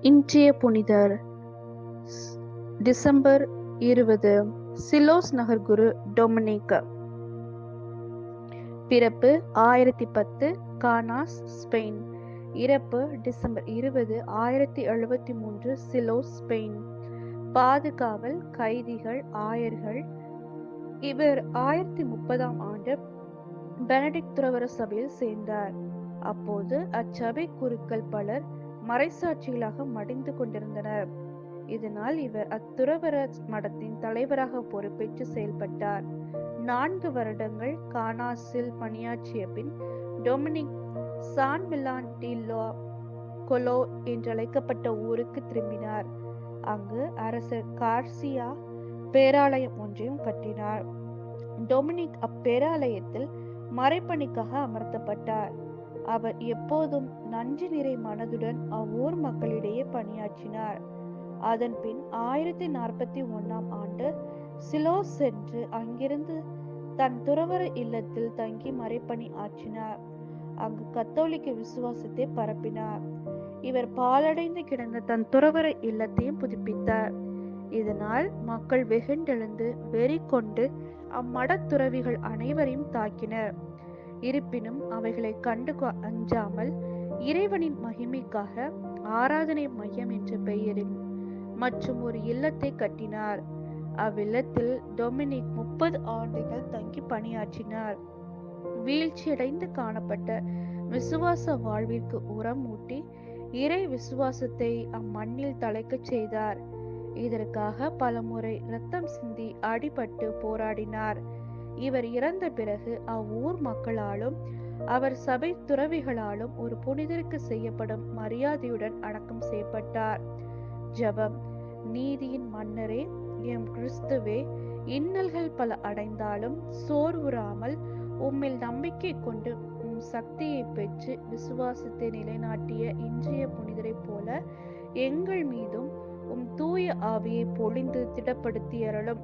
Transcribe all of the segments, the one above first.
இன்றைய புனிதர் டிசம்பர் இருபது சிலோஸ் நகர் குரு டொமினிக் பிறப்பு ஆயிரத்தி பத்து கானாஸ் ஸ்பெயின். இறப்பு டிசம்பர் இருபது ஆயிரத்தி எழுபத்தி மூன்று சிலோஸ் ஸ்பெயின். பாதுகாவல் கைதிகள் ஆயர்கள். இவர் ஆயிரத்தி முப்பதாம் ஆண்டு பெனடிக் துறவர சபையில் சேர்ந்தார். அப்போது அச்சபை குருக்கள் பலர் மறைசாட்சிகளாக மடிந்து கொண்டிருந்தனர். இதனால் இவர் அத்துறவர மடத்தின் தலைவராக பொறுப்பேற்று செயல்பட்டார். நான்கு வருடங்கள் கானாஸில் பணியாற்றிய பின் டொமினிக் சான் மிலான் டி கொலோ என்றழைக்கப்பட்ட ஊருக்கு திரும்பினார். அங்கு அரசர் கார்சியா பேராலயம் ஒன்றையும் கட்டினார். டொமினிக் அப்பேராலயத்தில் மறைப்பணிக்காக அமர்த்தப்பட்டார். அவர் எப்போதும் நன்றி நிறை மனதுடன் அவ்வூர் மக்களிடையே பணியாற்றினார். அதன் பின் ஆயிரத்தி நாற்பத்தி ஒன்னாம் ஆண்டு சிலோ சென்று அங்கிருந்து தன் துறவர இல்லத்தில் தங்கி மறைப்பணி ஆற்றினார். அங்கு கத்தோலிக்க விசுவாசத்தை பரப்பினார். இவர் பாலடைந்து கிடந்த தன் துறவர இல்லத்தையும் புதுப்பித்தார். இதனால் மக்கள் வெகுண்டெழுந்து வெறி கொண்டு அம்மடத் துறவிகள் அனைவரையும் தாக்கினர். இருப்பினும் அவைகளை கண்டு அஞ்சாமல் இறைவனின் மகிமைக்காக ஆராதனை மையம் என்ற பெயரில் மற்றும் ஒரு இல்லத்தை கட்டினார். அவ்வில்லத்தில் டொமினிக் முப்பது ஆண்டுகள் தங்கி பணியாற்றினார். வீழ்ச்சியடைந்து காணப்பட்ட விசுவாச வாழ்விற்கு உரம் ஊட்டி இறை விசுவாசத்தை அம்மண்ணில் தலைக்கச் செய்தார். இதற்காக பலமுறை ரத்தம் சிந்தி அடிபட்டு போராடினார். இவர் இறந்த பிறகு அவ்வூர் மக்களாலும் அவர் சபை துறவிகளாலும் ஒரு புனிதருக்கு செய்யப்படும் மரியாதையுடன் அடக்கம் செய்யப்பட்டார். ஜபம் நீதியின் மன்னரே எம் கிறிஸ்துவே இன்னல்கள் பல அடைந்தாலும் சோர்வுறாமல் உம்மில் நம்பிக்கை கொண்டு உம் சக்தியை பெற்று விசுவாசத்தை நிலைநாட்டிய இன்றைய புனிதரைப் போல எங்கள் மீதும் உம் தூய ஆவியை பொழிந்து திடப்படுத்தியறலும்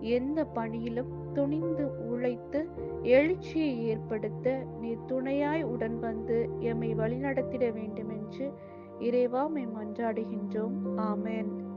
எந்த பணியிலும் துணிந்து உழைத்து எழுச்சியை ஏற்படுத்த நீ துணையாய் உடன் வந்து எம்மை வழிநடத்திட வேண்டுமென்று இறைவா மெய் மன்றாடுகின்றோம். ஆமென்.